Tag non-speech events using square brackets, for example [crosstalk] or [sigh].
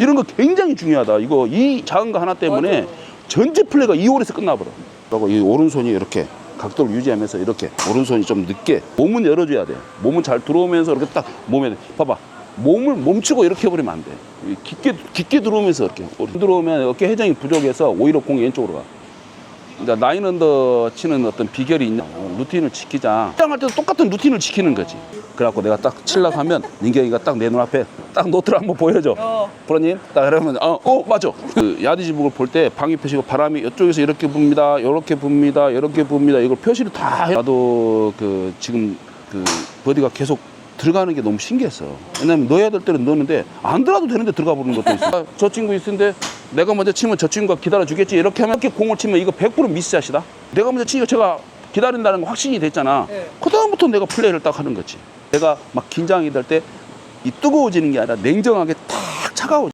이런 거 굉장히 중요하다. 이거 이 작은 거 하나 때문에 전체 플레이가 2홀에서 끝나버려. 그리고 이 오른손이 이렇게 각도를 유지하면서 이렇게 오른손이 좀 늦게 몸은 열어줘야 돼. 몸은 잘 들어오면서 이렇게 딱 몸에 봐봐. 몸을 멈추고 이렇게 해버리면 안 돼. 이 깊게 깊게 들어오면서 이렇게 들어오면 어깨 회전이 부족해서 오히려 공이 왼쪽으로 가. 이제 나인 언더 치는 어떤 비결이 있냐? 어, 루틴을 지키자. 시장할 때도 똑같은 루틴을 지키는 거지. 그래갖고 내가 딱 칠락 하면 민경이가 딱 내 눈앞에 딱 노트를 한번 보여줘. 어. 프로님 딱 이러면 어, 어 맞아. 그 야디지북을 볼 때 방위 표시고 바람이 이쪽에서 이렇게 붑니다 이렇게 붑니다 이렇게 붑니다. 이걸 표시를 다 해. 나도 그 지금 그 버디가 계속 들어가는 게 너무 신기했어. 왜냐면 넣어야 될 때는 넣는데 안 들어가도 되는데 들어가 버리는 것도 있어. 아, [laughs] 저 친구 있는데 내가 먼저 치면 저 친구가 기다려 주겠지. 이렇게 하면 이렇게 공을 치면 이거 100% 미스샷이다. 내가 먼저 치니까 제가 기다린다는 거 확신이 됐잖아. 네. 그다음부터 내가 플레이를 딱 하는 거지. 내가 막 긴장이 될 때 이 뜨거워지는 게 아니라 냉정하게 탁 차가워.